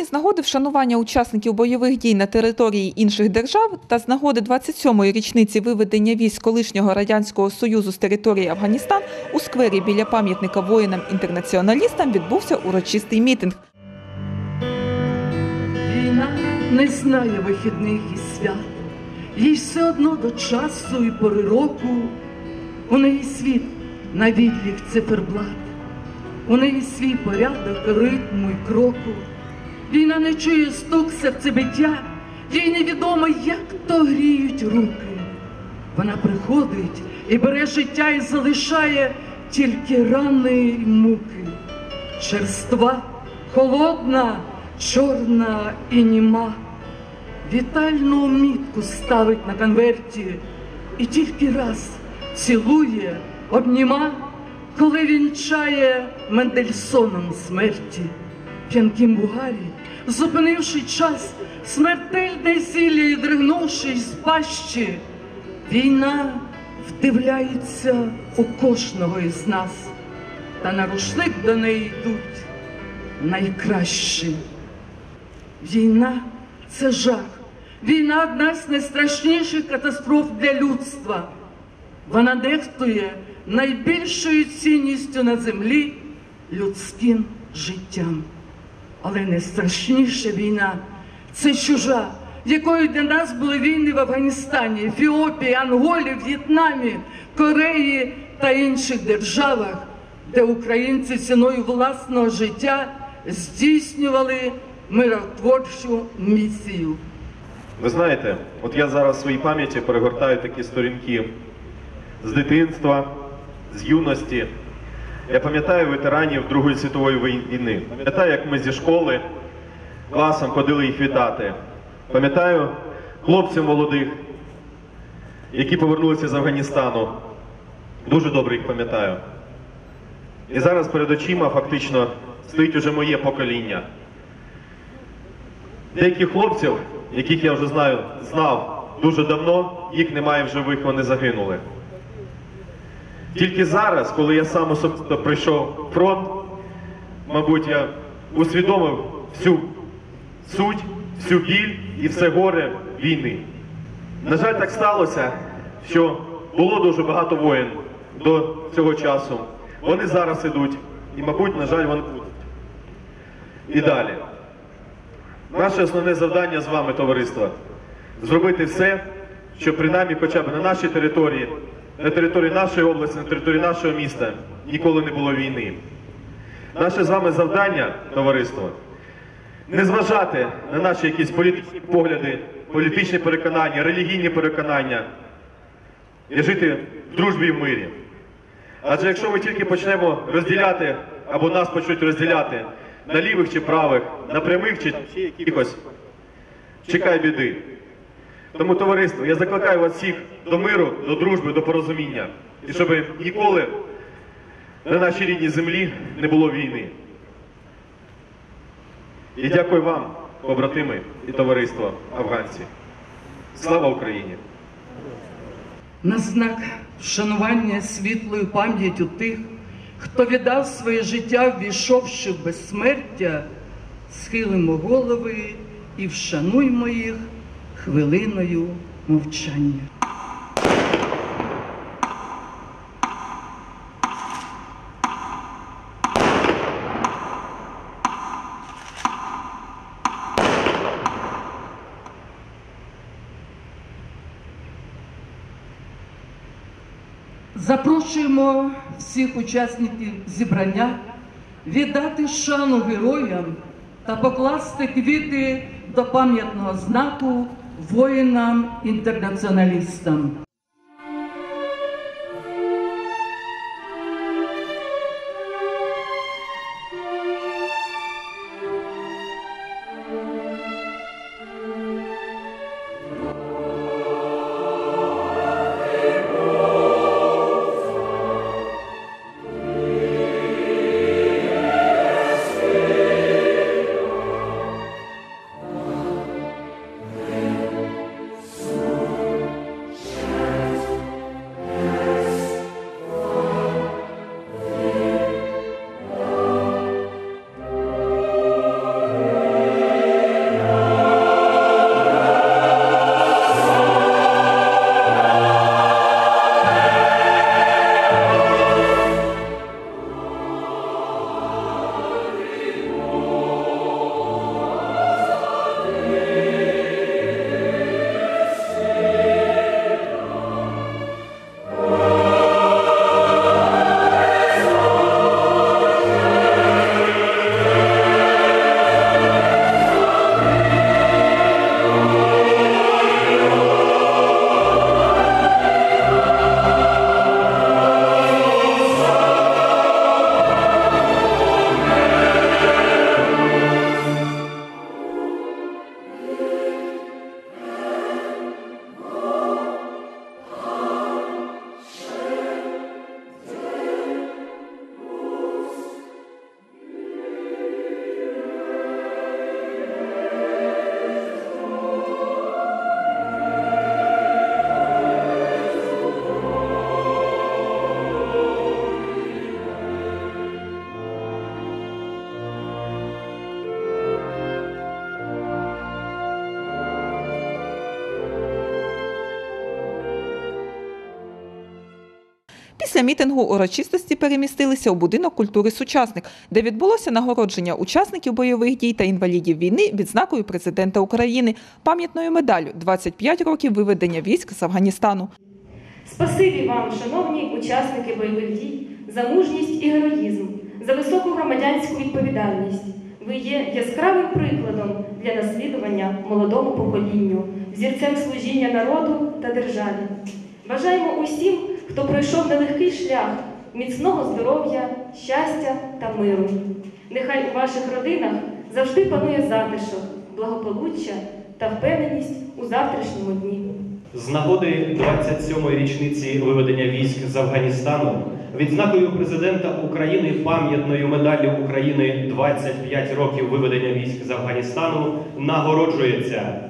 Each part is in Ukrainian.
Сьогодні з нагоди вшанування учасників бойових дій на території інших держав та з нагоди 27-ї річниці виведення військ колишнього радянського союзу з території Афганістан у сквері біля пам'ятника воїнам-інтернаціоналістам відбувся урочистий мітинг. Війна не знає вихідних і свят, їй все одно до часу і пори року. У неї світ на відлік циферблат, у неї свій порядок, ритму і кроку. Війна не чує стук серцебиття, їй невідомо, як то гріють руки. Вона приходить і бере життя і залишає тільки рани й муки. Черства, холодна, чорна і німа. Вітальну мітку ставить на конверті і тільки раз цілує, обніма, коли вінчає Мендельсоном смерті. П'янким бугарі, зупинивши час, смертельне зілля і дригнувши з пащі, війна вдивляється у кожного із нас, та на рушник до неї йдуть найкращі. Війна це жах. Війна одна з найстрашніших катастроф для людства. Вона нехтує найбільшою цінністю на землі людським життям. Але найстрашніша війна це чужа, якою для нас були війни в Афганістані, Ефіопії, Анголі, В'єтнамі, Кореї та інших державах, де українці ціною власного життя здійснювали миротворчу місію. Ви знаєте, от я зараз в своїй пам'яті перегортаю такі сторінки з дитинства, з юності. Я пам'ятаю ветеранів Другої світової війни. Пам'ятаю, як ми зі школи класом ходили їх вітати. Пам'ятаю хлопців молодих, які повернулися з Афганістану. Дуже добре їх пам'ятаю. І зараз перед очима фактично стоїть уже моє покоління. Деяких хлопців, яких я вже знаю, знав дуже давно, їх немає в живих, вони загинули. Тільки зараз, коли я сам особисто прийшов фронт, мабуть, я усвідомив всю суть, всю біль і все горе війни. На жаль, так сталося, що було дуже багато воїн до цього часу. Вони зараз ідуть, і, мабуть, на жаль, вони будуть. І далі. Наше основне завдання з вами, товариство, зробити все, щоб принаймні хоча б на нашій території, на території нашої області, на території нашого міста ніколи не було війни. Наше з вами завдання, товариство, не зважати на наші якісь політичні погляди, політичні переконання, релігійні переконання і жити в дружбі і в мирі. Адже якщо ми тільки почнемо розділяти або нас почнуть розділяти на лівих чи правих, на прямих чи якихось, чекай біди. Тому, товариство, я закликаю вас всіх до миру, до дружби, до порозуміння. І щоб ніколи на нашій рідній землі не було війни. І дякую вам, побратими і товариство афганці. Слава Україні! на знак вшанування світлою пам'яттю тих, хто віддав своє життя, ввійшовши в безсмертя, схилимо голови і вшануймо їх хвилиною мовчання. Запрошуємо всіх учасників зібрання віддати шану героям та покласти квіти до пам'ятного знаку воїнам-інтернаціоналістам. Після мітингу урочистості перемістилися у будинок культури «Сучасник», де відбулося нагородження учасників бойових дій та інвалідів війни відзнакою президента України, пам'ятною медаллю «25 років виведення військ з Афганістану». Спасибі вам, шановні учасники бойових дій, за мужність і героїзм, за високу громадянську відповідальність. Ви є яскравим прикладом для наслідування молодому поколінню, взірцем служіння народу та державі. Бажаємо усім, хто пройшов нелегкий шлях, міцного здоров'я, щастя та миру. Нехай у ваших родинах завжди панує затишок, благополуччя та впевненість у завтрашньому дні. З нагоди 27-ї річниці виведення військ з Афганістану відзнакою президента України пам'ятною медаллю України 25 років виведення військ з Афганістану нагороджується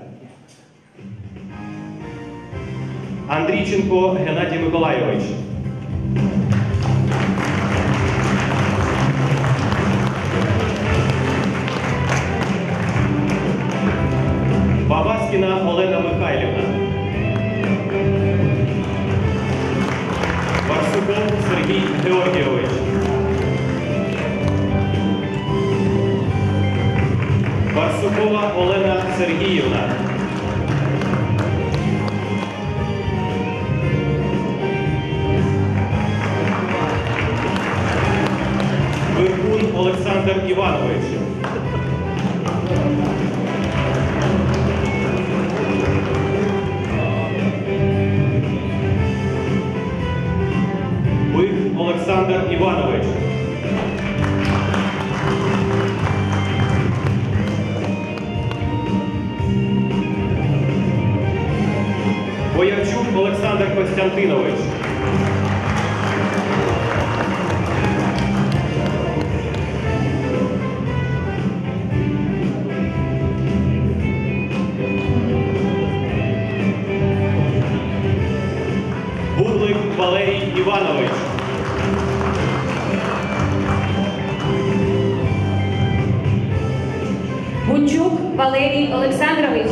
Андрійченко Геннадій Миколайович. Бабаскіна Олена Михайлівна. Барсуков Сергій Георгійович. Барсукова Олена Сергіївна. Олександр Іванович. Бих Олександр Іванович. Боярчук Олександр Костянтинович. Гунчук Валерій Олександрович.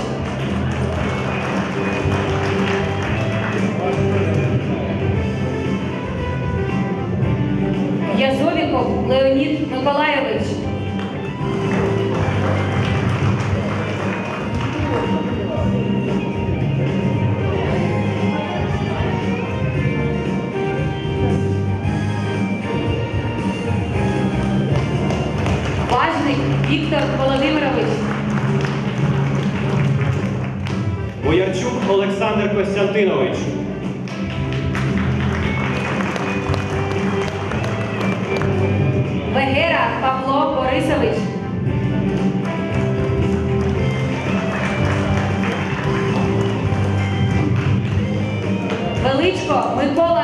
Язовіков Леонід Миколайович. Віктор Володимирович. Боярчук Олександр Костянтинович. Вегера Павло Борисович. Величко Микола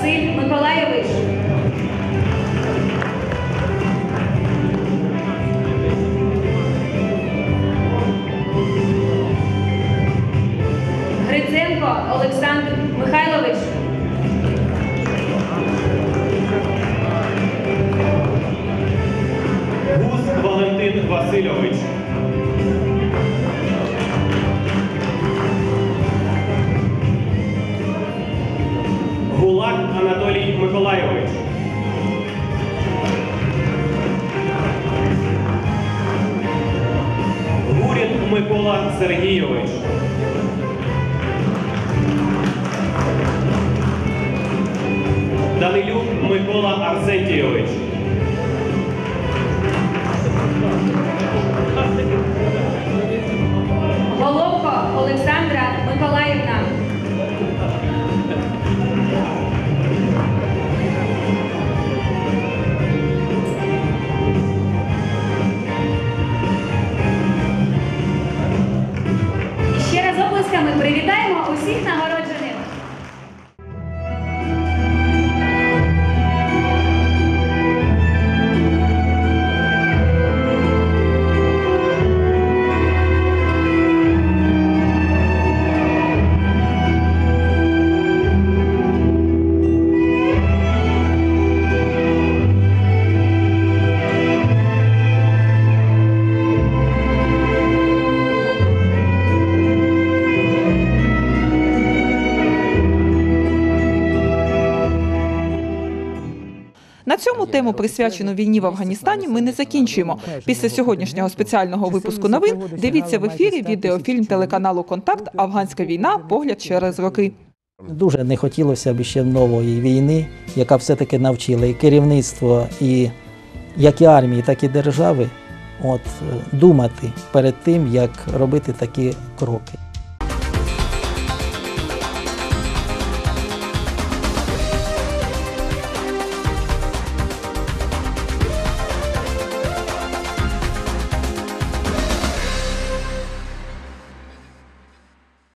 Sweep, Nicola тему, присвячену війні в Афганістані, ми не закінчуємо. Після сьогоднішнього спеціального випуску новин дивіться в ефірі відеофільм телеканалу Контакт Афганська війна. Погляд через роки. Дуже не хотілося б ще нової війни, яка все-таки навчила і керівництво, і як і армії, так і держави, от, думати перед тим, як робити такі кроки.